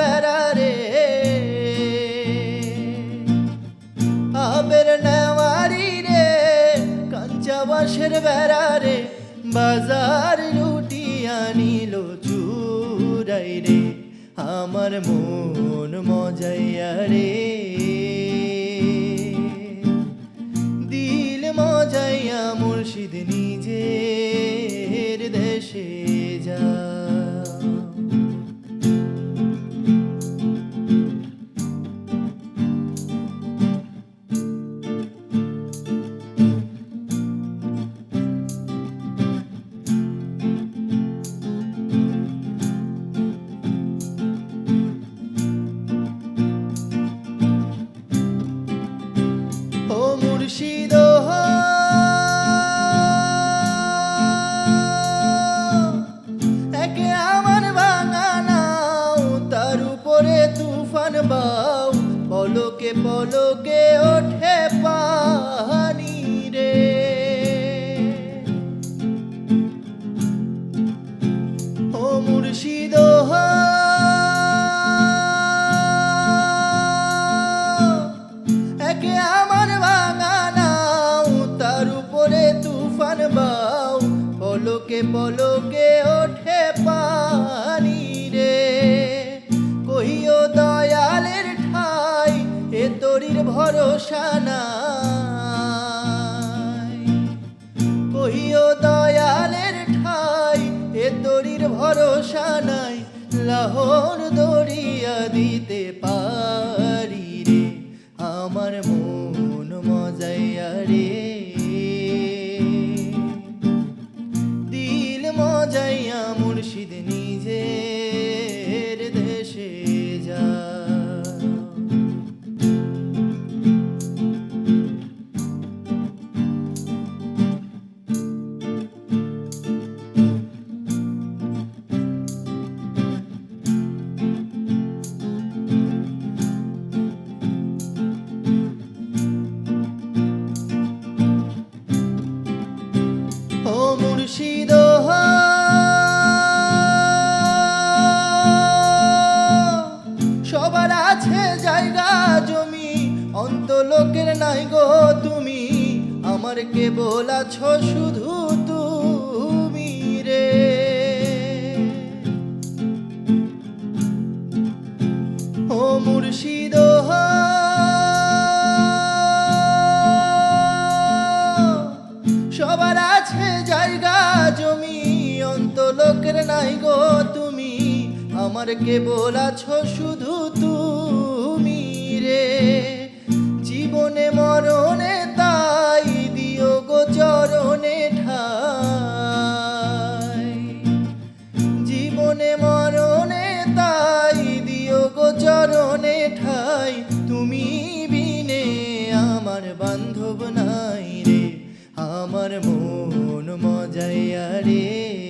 বাঁশের বেড়া রে আবের নেওয়ারি রে, কাঞ্চা বাঁশের বেড়া রে বাজার লুটি আনিল চুরাই রে আমার মন মজাইয়া রে। মুর্শিদ হো, একে আমার তার উপরে তুফান ওঠে রে। মুর্শিদ হো, পলকে পলকে ওঠে পানি রে। কহিও, দয়ালের ঠাই, এ তরির ভরসা নাই। কহিও, দয়ালের ঠাই, এ তরির ভরসা নাই। লাহোর দরিয়া দিতে পারি মুর্শিদ সবার আছে জায়গা, জমি অন্ত লোকের নাই গো তুমি। আমার কেবল আছো শুধু তুমি রে। ও মুর্শিদ সবার আছে জায়গা, জমি অন্ত লোকের নাই গো তুমি। আমার কেবল আছো শুধু তুমি রে। জীবনে, মরণে তাই দিও গো চরণে ঠাই। জীবনে, মরণে তাই দিও গো চরণে ঠাই। তুমি বিনে আমার বান্ধব নাই রে। আমার মন মজাইয়া রে।